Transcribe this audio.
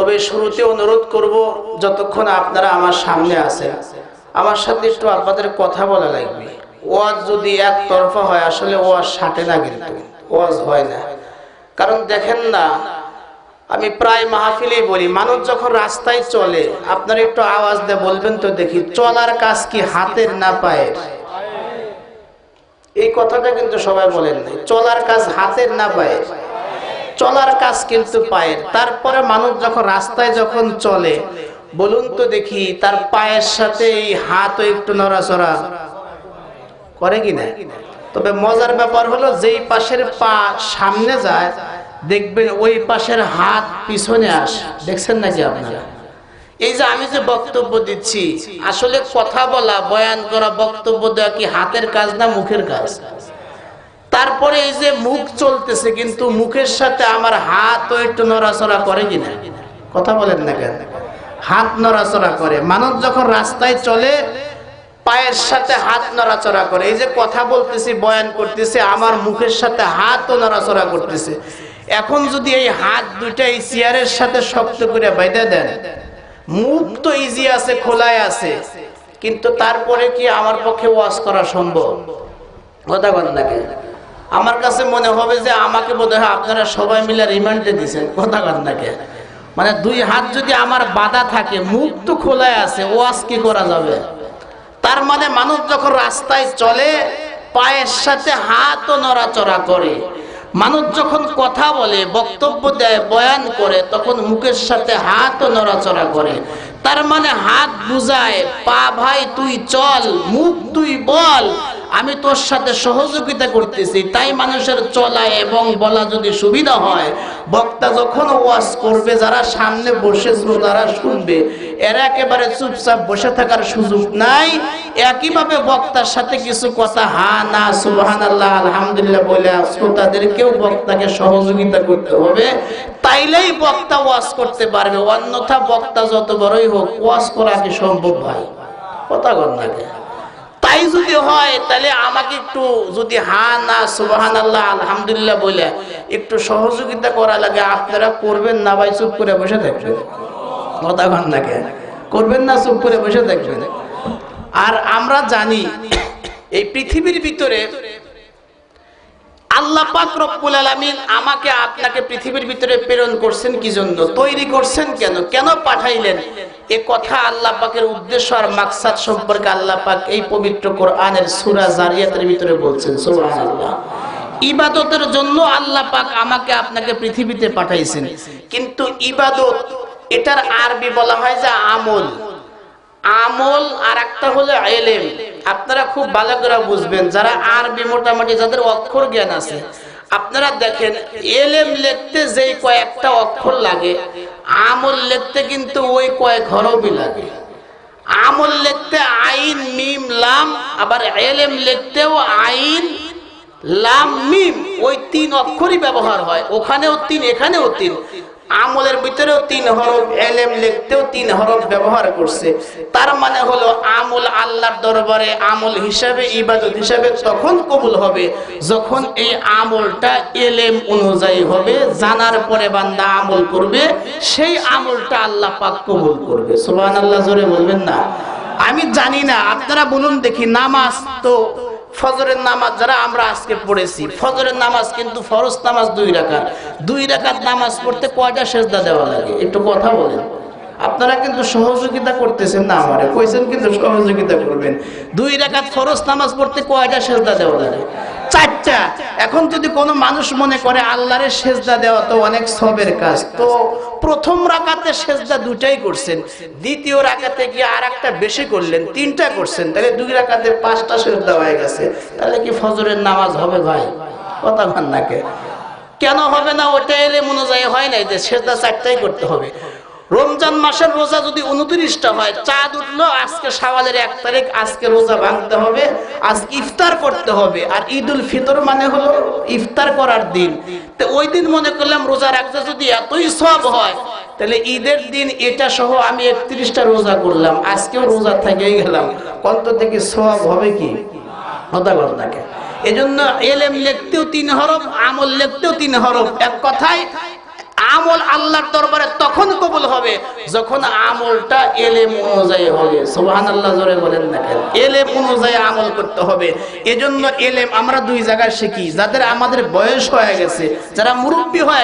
তবে শুরুতে অনুরোধ করব, যতক্ষণ আপনারা আমার সামনে আছেন, আমার সাথে একটু আপনাদের কথা বলা লাগবে। ওয়াজ যদি একতরফা হয়, আসলে ওয়াজ সাটে না কিন্তু, ওয়াজ হয় না। কারণ দেখেন না, আমি প্রায় মাহফিলেই বলি, মানুষ যখন রাস্তায় চলে, আপনারা একটু আওয়াজ দিয়ে বলবেন তো দেখি, চলার কাজ কি হাতের না পায়ের? এই কথাটা কিন্তু সবাই বলেন নাই, চলার কাজ হাতের না পায়ের? চলার কাজ কিন্তু পায়ের। তারপরে মানুষ যখন রাস্তায় যখন চলে, বলুন তো দেখি, তার পায়ের সাথে এই হাতও একটু নড়াচড়া করে কি না? তবে মজার ব্যাপার হলো, যেই পাশের পা সামনে যায়, দেখবেন ওই পাশের হাত পিছনে আসে। দেখছেন নাকি আপনারা? এই যে আমি যে বক্তব্য দিচ্ছি, আসলে কথা বলা, বয়ান করা, বক্তব্য দেওয়া কি হাতের কাজ না মুখের কাজ? তারপরে এই যে মুখ চলতেছে, কিন্তু মুখের সাথে আমার হাতও একটু নড়াচড়া করে কিনা? কথা বলেন না কেন? হাত নড়াচড়া করে। মানুষ যখন রাস্তায় চলে, পায়ের সাথে হাত নড়াচড়া করে। এই যে কথা বলতেছি, বয়ান করতেছি, আমার মুখের সাথে হাতও নড়াচড়া করতেছে। এখন যদি এই হাত দুইটা এই চেয়ারের সাথে শক্ত করে বেঁধে দেন, মুখ তো ইজি আছে খোলায় আছে, কিন্তু তারপরে কি আমার পক্ষে ওয়াজ করা সম্ভব? কথা কথা নাকি আমার কাছে মনে হবে যে আমাকে বোধ হয় আপনারা সবাই মিলে রিমান্ডে দিচ্ছেন কথা কথা নাকি মানে দুই হাত যদি আমার বাধা থাকে, মুখ তো খোলায় আছে, ওয়াজ কি করা যাবে? তার মানে মানুষ যখন রাস্তায় চলে, পায়ের সাথে হাতও নড়াচড়া করে। মানুষ যখন কথা বলে, বক্তব্য দেয়, বয়ান করে, তখন মুখের সাথে হাতও নড়াচড়া করে। তার মানে হাত বুঝায়, পা ভাই, তুই চল, মুখ তুই বল। আমি তোর সাথে সহযোগিতা করতেছি, তাই মানুষের চলা এবং বলা যদি সুবিধা হয়, বক্তা যখন ওয়াজ করবে, যারা সামনে বসে যারা শুনবে। এরা একেবারে চুপচাপ বসে থাকার সুযোগ নাই। একইভাবে বক্তার সাথে কিছু কথা, হা, না সুবহান আলহামদুলিল্লাহ বলে শ্রোতাদেরকেও বক্তাকে সহযোগিতা করতে হবে। তাইলেই বক্তা ওয়াজ করতে পারবে, অন্যথা বক্তা যত বড়ই হোক, ওয়াজ করা কি সম্ভব ভাই? কথা কর না? তাই যদি হয়, তাহলে আমাকে একটু যদি হা না সুবাহান আল্লাহ আলহামদুলিল্লাহ বলে, একটু সহযোগিতা করা লাগে। আপনারা করবেন না ভাই, চুপ করে বসে থাকবেন। কথা ঘন করবেন না, চুপ করে বসে থাকবেন। আর আমরা জানি, এই পৃথিবীর ভিতরে আল্লাহ পাক রব্বুল আলামিন আমাকে আপনাকে পৃথিবীর ভিতরে প্রেরণ করছেন কি জন্য? তৈরি করছেন কেন? কেন পাঠাইলেন? এ কথা আল্লাহ পাকের উদ্দেশ্য আর মাকসাদ সম্পর্কে আল্লাহ পাক এই পবিত্র কোরআনের সূরা জারিয়াতের ভিতরে বলছেন, সুবহানাল্লাহ। ইবাদতের জন্য আল্লাহ পাক আমাকে আপনাকে পৃথিবীতে পাঠাইছেন। কিন্তু ইবাদত, এটার আরবি বলা হয় যে আমল। আমল আর একটা হলো এলেম। আপনারা খুব ভালো করে বুঝবেন, যারা আরবি মোটামুটি যাদের অক্ষর জ্ঞান আছে, আপনারা দেখেন, এলেম লিখতে যেই কয়েকটা অক্ষর লাগে, আমল লিখতে কিন্তু ওই কয়েক হরফই লাগে। আমল লিখতে আইন, মিম, লাম, আবার এলেম লিখতেও আইন, লাম, মিম, ওই তিন অক্ষরই ব্যবহার হয়, ওখানেও তিন, এখানেও তিন। আমলের ভিতরেও তিন হরফ, এলেম লিখতেও তিন হরফ ব্যবহার করছে। তার মানে হলো আমল আল্লাহর দরবারে আমল হিসাবে, ইবাদত হিসাবে তখন কবুল হবে যখন এই আমলটা এলেম অনুযায়ী হবে, জানার পরে বান্দা আমল করবে, সেই আমলটা আল্লাহ পাক কবুল করবে। সুবহানাল্লাহ, জোরে বলবেন না? আমি জানি না, আপনারা বলুন দেখি, নামাজ তো ফজরের নামাজ যারা আমরা আজকে পড়েছি, ফজরের নামাজ কিন্তু ফরজ নামাজ দুই রাকাত। দুই রাখার নামাজ পড়তে কয়টা সেজদা দেওয়া লাগে? একটু কথা বলেন। আপনারা কিন্তু সহযোগিতা করতেছেন না আমারে। কইছেন কিন্তু সহযোগিতা করবেন। দুই রাকাত ফরজ নামাজ পড়তে কয়টা সেজদা দেওয়া লাগে? চারটা। এখন যদি কোনো মানুষ মনে করে আল্লাহরে সেজদা দেওয়া তো অনেক সবের কাজ, তো প্রথম রাকাতে সেজদা দুটাই করছেন, দ্বিতীয় রাকাতে গিয়ে আর একটা বেশি করলেন, তিনটা করছেন, তাহলে দুই রাকাতে পাঁচটা সেজদা হয়ে গেছে। তাহলে কি ফজরের নামাজ হবে ভাই? কথা ভান নাকে কেন হবে না? ওটা এলে অনুযায়ী হয় নাই যে সেজদা চারটাই করতে হবে। রমজান মাসের রোজা যদি উনত্রিশটা হয়, চাঁদ উঠল, আজকে সাওয়ালের এক তারিখ, আজকে রোজা ভাঙতে হবে আজ ইফতার করতে হবে। আর ঈদ উল ফিতর মানে হলো ইফতার করার দিন। তো ওই দিন মনে করলাম রোজা রাখতে যদি এতই সব হয়, তাহলে ঈদের দিন এটা সহ আমি একত্রিশটা রোজা করলাম। আজকেও রোজা থেকেই গেলাম। কত থেকে সব হবে কি? হতা ঘটনাকে এজন্য এলেম লিখতেও তিন হরফ, আমল লিখতেও তিন হরফ। এক কথায় আমল আল্লাহর দরবারে তখন কবুল হবে যখন আমলটা এলেম অনুযায়ী হবে। সোহান আল্লাহ জোরে বলেন না কেন? এলেম অনুযায়ী আমল করতে হবে। এজন্য এলেম আমরা দুই জায়গায় শিখি। যাদের আমাদের বয়স হয়ে গেছে, যারা মুরব্বী হয়ে